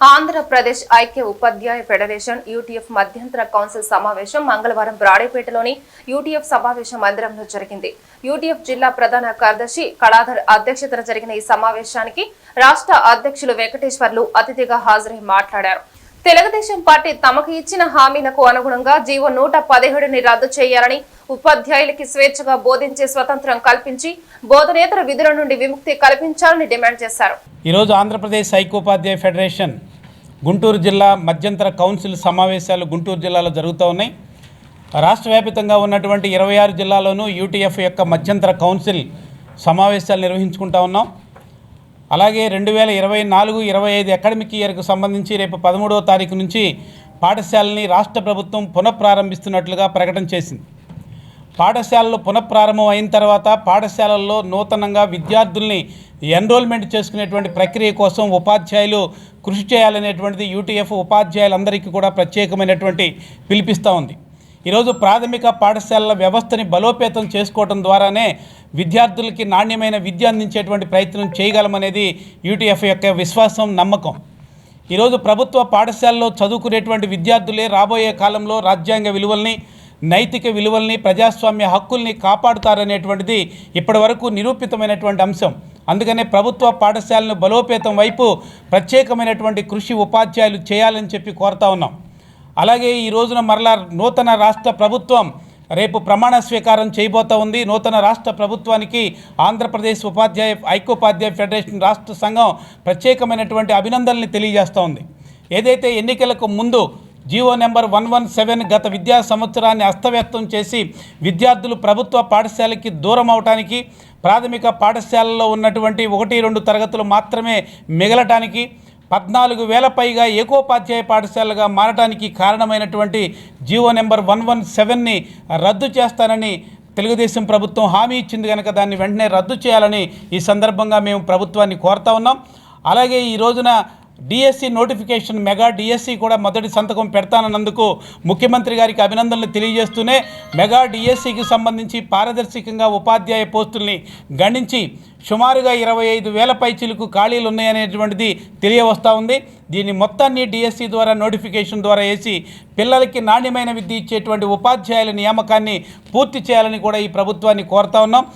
ఆంధ్రప్రదేశ్ ఐక్య ఉపాధ్యాయ federation UTF మధ్యంతర council సమావేశం మంగళవారం బ్రాడేపేటలోని యూటీఎఫ్ సమావేశ మందిరంలో జరిగింది. యూటీఎఫ్ జిల్లా ప్రధాన కార్యదర్శి కళాధర్ అధ్యక్షతన జరిగిన ఈ సమావేశానికి రాష్ట్ర అధ్యక్షులు వెంకటేశ్వర్లు అతిథిగా హాజరై మాట్లాడారు. తెలుగుదేశం పార్టీ తమకు ఇచ్చిన హామీలకు అనుగుణంగా జీవో నూట పదిహేడుని రద్దు చేయాలని ఉపాధ్యాయులకి స్వేచ్ఛగా బోధించే స్వతంత్రం కల్పించి బోధనేతర విధుల నుండి విముక్తి కల్పించాలని డిమాండ్ చేశారు. ఈరోజు ఆంధ్రప్రదేశ్ ఐక్యోపాధ్యాయ ఫెడరేషన్ గుంటూరు జిల్లా మధ్యంతర కౌన్సిల్ సమావేశాలు గుంటూరు జిల్లాలో జరుగుతూ ఉన్నాయి. రాష్ట్ర వ్యాప్తంగా ఉన్నటువంటి ఇరవై ఆరు జిల్లాలోనూ యూటీఎఫ్ యొక్క మధ్యంతర కౌన్సిల్ సమావేశాలు నిర్వహించుకుంటా ఉన్నాం. అలాగే రెండు వేల ఇరవై నాలుగు ఇరవై ఐదు అకాడమిక్ ఇయర్కు సంబంధించి రేపు పదమూడవ తారీఖు నుంచి పాఠశాలని రాష్ట్ర ప్రభుత్వం పునఃప్రారంభిస్తున్నట్లుగా ప్రకటన చేసింది. పాఠశాలలు పునఃప్రారంభం అయిన తర్వాత పాఠశాలల్లో నూతనంగా విద్యార్థుల్ని ఎన్రోల్మెంట్ చేసుకునేటువంటి ప్రక్రియ కోసం ఉపాధ్యాయులు కృషి చేయాలనేటువంటిది యూటీఎఫ్ ఉపాధ్యాయులందరికీ కూడా ప్రత్యేకమైనటువంటి పిలిపిస్తూ ఉంది. ఈరోజు ప్రాథమిక పాఠశాలల వ్యవస్థని బలోపేతం చేసుకోవడం ద్వారానే విద్యార్థులకి నాణ్యమైన విద్య అందించేటువంటి ప్రయత్నం చేయగలమనేది యూటీఎఫ్ యొక్క విశ్వాసం నమ్మకం. ఈరోజు ప్రభుత్వ పాఠశాలలో చదువుకునేటువంటి విద్యార్థులే రాబోయే కాలంలో రాజ్యాంగ విలువల్ని నైతిక విలువల్ని ప్రజాస్వామ్య హక్కుల్ని కాపాడుతారనేటువంటిది ఇప్పటివరకు నిరూపితమైనటువంటి అంశం. అందుకనే ప్రభుత్వ పాఠశాలను బలోపేతం వైపు ప్రత్యేకమైనటువంటి కృషి ఉపాధ్యాయులు చేయాలని చెప్పి కోరుతా ఉన్నాం. అలాగే ఈ రోజున మరలా నూతన రాష్ట్ర ప్రభుత్వం రేపు ప్రమాణ స్వీకారం చేయబోతా ఉంది. నూతన రాష్ట్ర ప్రభుత్వానికి ఆంధ్రప్రదేశ్ ఉపాధ్యాయ ఐకోపాధ్యాయ ఫెడరేషన్ రాష్ట్ర సంఘం ప్రత్యేకమైనటువంటి అభినందనల్ని తెలియజేస్తూ ఉంది. ఏదైతే ఎన్నికలకు ముందు GO number one one seven గత విద్యా సంవత్సరాన్ని అస్తవ్యస్తం చేసి విద్యార్థులు ప్రభుత్వ పాఠశాలకి దూరం అవటానికి ప్రాథమిక పాఠశాలలో ఉన్నటువంటి ఒకటి రెండు తరగతులు మాత్రమే మిగలటానికి పద్నాలుగు వేల పైగా ఏకోపాధ్యాయ పాఠశాలగా మారటానికి కారణమైనటువంటి జీవో నెంబర్ వన్ వన్ సెవెన్ని రద్దు చేస్తానని తెలుగుదేశం ప్రభుత్వం హామీ ఇచ్చింది కనుక దాన్ని వెంటనే రద్దు చేయాలని ఈ సందర్భంగా మేము ప్రభుత్వాన్ని కోరుతా ఉన్నాం. అలాగే ఈ రోజున డిఎస్సి నోటిఫికేషన్ మెగా డిఎస్సి కూడా మొదటి సంతకం పెడతానన్నందుకు ముఖ్యమంత్రి గారికి అభినందనలు తెలియజేస్తూనే మెగా డిఎస్సికి సంబంధించి పారదర్శకంగా ఉపాధ్యాయ పోస్టుల్ని గణించి సుమారుగా ఇరవై ఐదు వేల పైచీలకు ఖాళీలు ఉన్నాయనేటువంటిది తెలియవస్తూ ఉంది. దీన్ని మొత్తాన్ని డిఎస్సి ద్వారా నోటిఫికేషన్ ద్వారా వేసి పిల్లలకి నాణ్యమైన విద్య ఇచ్చేటువంటి ఉపాధ్యాయుల నియామకాన్ని పూర్తి చేయాలని కూడా ఈ ప్రభుత్వాన్ని కోరుతా ఉన్నాం.